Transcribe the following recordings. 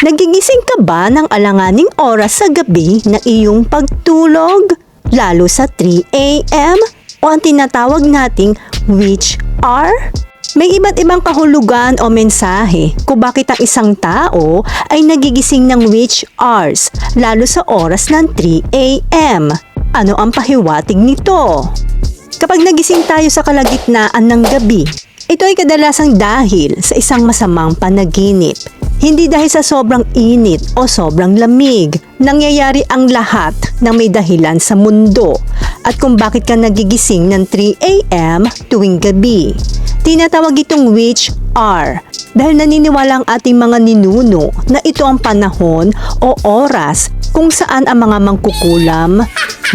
Nagigising ka ba ng alanganing oras sa gabi na iyong pagtulog? Lalo sa 3 a.m. o ang tinatawag nating witch hour? May iba't ibang kahulugan o mensahe kung bakit ang isang tao ay nagigising ng witch hours lalo sa oras ng 3 a.m. Ano ang pahiwatig nito? Kapag nagising tayo sa kalagitnaan ng gabi, ito ay kadalasang dahil sa isang masamang panaginip. Hindi dahil sa sobrang init o sobrang lamig. Nangyayari ang lahat ng may dahilan sa mundo at kung bakit ka nagigising ng 3 a.m. tuwing gabi. Tinatawag itong witch hour dahil naniniwala ang ating mga ninuno na ito ang panahon o oras kung saan ang mga mangkukulam,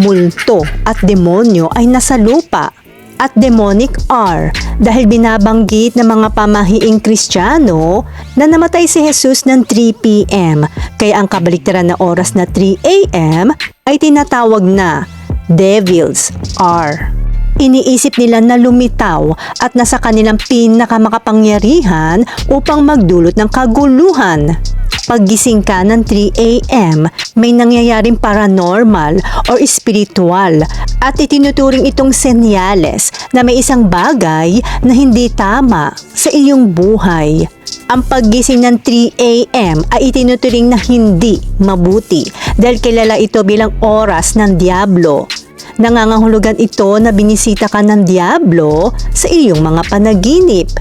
multo at demonyo ay nasa lupa at demonic hour dahil binabanggit ng mga pamahiing kristyano na namatay si Jesus ng 3 p.m. Kaya ang kabaliktaran na oras na 3 a.m. ay tinatawag na Devil's Hour. Iniisip nila na lumitaw at nasa kanilang pinakamakapangyarihan upang magdulot ng kaguluhan. Paggising ka ng 3 a.m., may nangyayaring paranormal or spiritual at itinuturing itong senyales na may isang bagay na hindi tama sa iyong buhay. Ang paggising ng 3 a.m. ay itinuturing na hindi mabuti dahil kilala ito bilang oras ng Diablo. Nangangahulugan ito na binisita ka ng Diablo sa iyong mga panaginip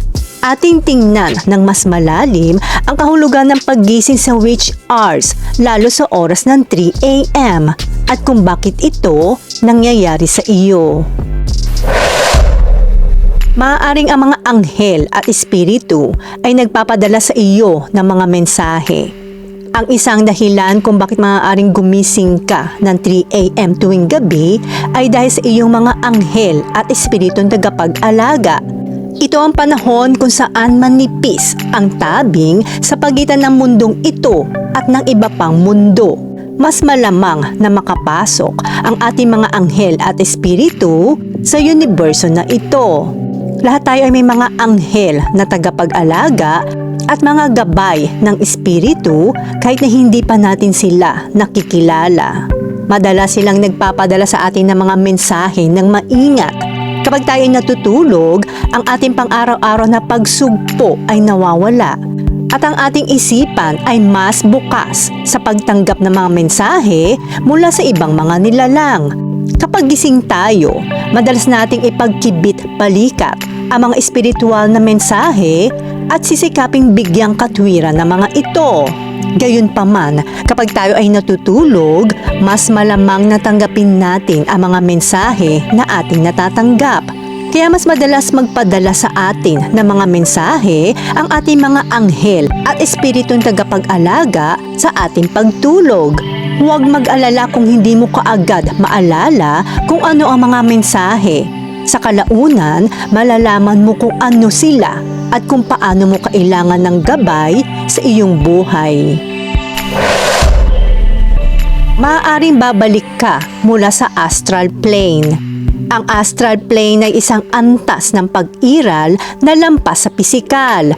ating tingnan ng mas malalim ang kahulugan ng paggising sa witch hours lalo sa oras ng 3 a.m. at kung bakit ito nangyayari sa iyo. Maaaring ang mga anghel at espiritu ay nagpapadala sa iyo ng mga mensahe. Ang isang dahilan kung bakit maaaring gumising ka ng 3 a.m. tuwing gabi ay dahil sa iyong mga anghel at espiritong tagapag-alaga ito ang panahon kung saan manipis ang tabing sa pagitan ng mundong ito at ng iba pang mundo. Mas malamang na makapasok ang ating mga anghel at espiritu sa universo na ito. Lahat tayo ay may mga anghel na tagapag-alaga at mga gabay ng espiritu kahit na hindi pa natin sila nakikilala. Madalas silang nagpapadala sa atin ng mga mensahe ng maingat Kapag tayo natutulog, ang ating pang-araw-araw na pagsugpo ay nawawala at ang ating isipan ay mas bukas sa pagtanggap ng mga mensahe mula sa ibang mga nilalang. Kapag gising tayo, madalas nating ipagkibit balikat ang mga espiritual na mensahe at sisikaping bigyang katwiran ng mga ito. Gayunpaman, kapag tayo ay natutulog, mas malamang natanggapin natin ang mga mensahe na ating natatanggap. Kaya mas madalas magpadala sa atin ng mga mensahe ang ating mga anghel at espiritong tagapag-alaga sa ating pagtulog. Huwag mag-alala kung hindi mo kaagad maalala kung ano ang mga mensahe. Sa kalaunan, malalaman mo kung ano sila at kung paano mo kailangan ng gabay sa iyong buhay. Maaaring babalik ka mula sa astral plane. Ang astral plane ay isang antas ng pag-iral na lampas sa pisikal.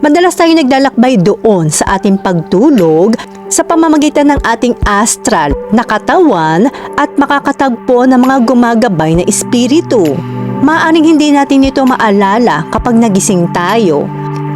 Madalas tayo naglalakbay doon sa ating pagtulog sa pamamagitan ng ating astral na katawan at makakatagpo ng mga gumagabay na espiritu. Maaring hindi natin ito maalala kapag nagising tayo.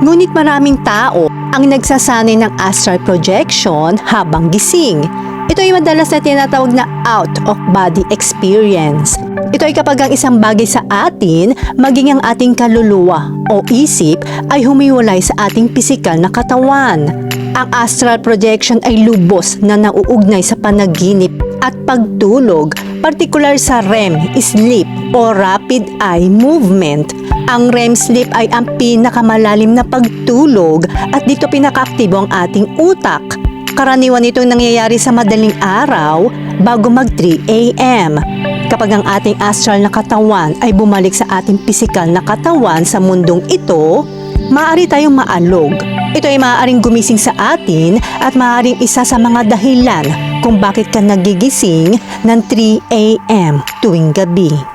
Ngunit maraming tao ang nagsasanay ng astral projection habang gising. Ito ay madalas na tinatawag na out-of-body experience. Ito ay kapag ang isang bagay sa atin, maging ang ating kaluluwa o isip ay humiwalay sa ating pisikal na katawan. Ang astral projection ay lubos na nauugnay sa panaginip at pagtulog, partikular sa REM, sleep o rapid eye movement. Ang REM sleep ay ang pinakamalalim na pagtulog at dito pinakaaktibo ang ating utak. Karaniwan itong nangyayari sa madaling araw bago mag 3 a.m. Kapag ang ating astral na katawan ay bumalik sa ating pisikal na katawan sa mundong ito, maaari tayong maalog. Ito ay maaaring gumising sa atin at maaaring isa sa mga dahilan kung bakit ka nagigising ng 3 a.m. tuwing gabi.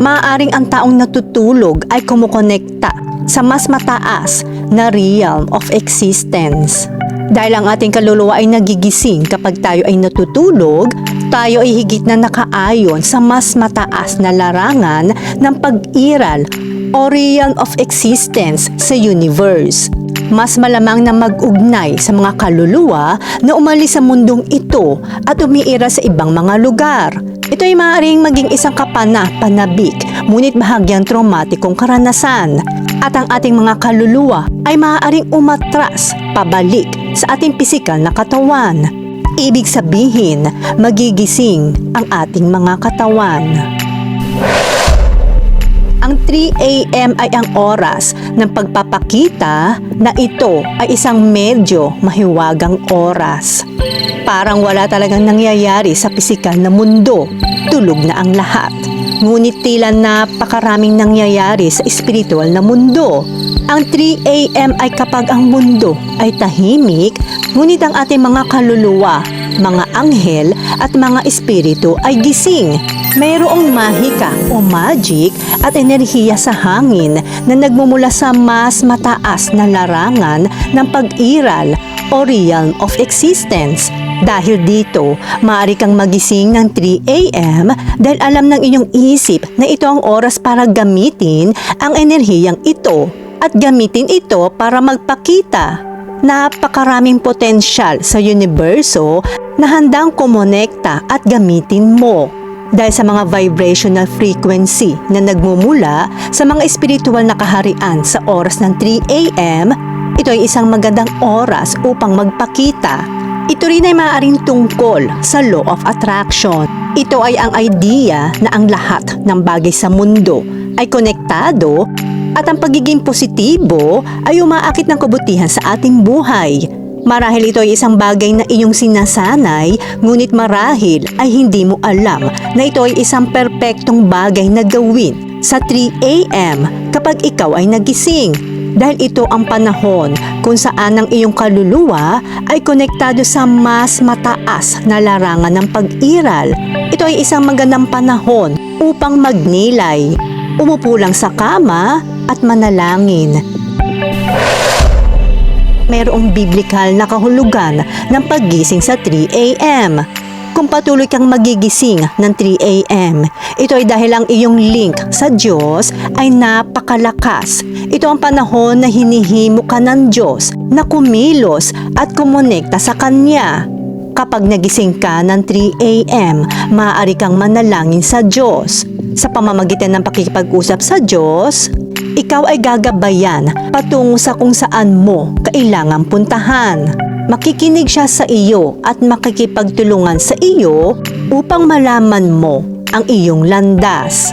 Maaaring ang taong natutulog ay kumukonekta sa mas mataas na realm of existence. Dahil ang ating kaluluwa ay nagigising kapag tayo ay natutulog, tayo ay higit na nakaayon sa mas mataas na larangan ng pag-iral o realm of existence sa universe. Mas malamang na mag-ugnay sa mga kaluluwa na umalis sa mundong ito at umiira sa ibang mga lugar. Ito ay maaaring maging isang kapana-panabik, ngunit bahagyang traumatikong karanasan. At ang ating mga kaluluwa ay maaaring umatras, pabalik sa ating pisikal na katawan. Ibig sabihin, magigising ang ating mga katawan. Ang 3 a.m. ay ang oras ng pagpapakita na ito ay isang medyo mahiwagang oras. Parang wala talagang nangyayari sa pisikal na mundo. Tulog na ang lahat. Ngunit tila napakaraming nangyayari sa espiritual na mundo. Ang 3 a.m. ay kapag ang mundo ay tahimik, ngunit ang ating mga kaluluwa, mga anghel at mga espiritu ay gising. Mayroong mahika o magic at enerhiya sa hangin na nagmumula sa mas mataas na larangan ng pag-iral o realm of existence. Dahil dito, maaari kang magising ng 3 a.m. dahil alam ng inyong isip na ito ang oras para gamitin ang enerhiyang ito at gamitin ito para magpakita. Napakaraming potensyal sa universo na handang kumonekta at gamitin mo dahil sa mga vibrational frequency na nagmumula sa mga espiritual na kaharian sa oras ng 3 a.m., ito ay isang magandang oras upang magpakita. Ito rin ay maaaring tungkol sa law of attraction. Ito ay ang idea na ang lahat ng bagay sa mundo ay konektado at ang pagiging positibo ay umaakit ng kabutihan sa ating buhay. Marahil ito ay isang bagay na iyong sinasanay, ngunit marahil ay hindi mo alam na ito ay isang perpektong bagay na gawin sa 3 a.m. kapag ikaw ay nagising. Dahil ito ang panahon kung saan ang iyong kaluluwa ay konektado sa mas mataas na larangan ng pag-iral. Ito ay isang magandang panahon upang magnilay, umupo lang sa kama at manalangin mayroong biblikal na kahulugan ng paggising sa 3 a.m. Kung patuloy kang magigising ng 3 a.m., ito ay dahil ang iyong link sa Diyos ay napakalakas. Ito ang panahon na hinihimo ka ng Diyos na kumilos at kumonekta sa Kanya. Kapag nagising ka ng 3 a.m., maaari kang manalangin sa Diyos. Sa pamamagitan ng pakikipag-usap sa Diyos, ikaw ay gagabayan patungo sa kung saan mo kailangang puntahan. Makikinig siya sa iyo at makikipagtulungan sa iyo upang malaman mo ang iyong landas.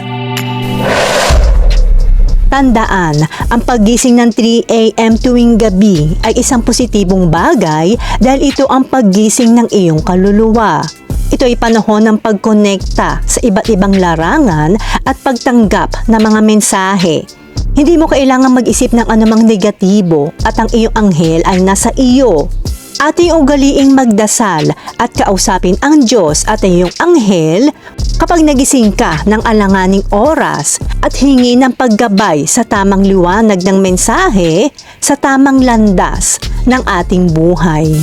Tandaan, ang paggising ng 3 a.m. tuwing gabi ay isang positibong bagay dahil ito ang paggising ng iyong kaluluwa. Ito ay panahon ng pagkonekta sa iba't ibang larangan at pagtanggap ng mga mensahe. Hindi mo kailangan mag-isip ng anumang negatibo at ang iyong anghel ay nasa iyo. Ating ugaliing magdasal at kausapin ang Diyos at iyong anghel kapag nagising ka ng alanganing oras at hingi ng paggabay sa tamang liwanag ng mensahe sa tamang landas ng ating buhay.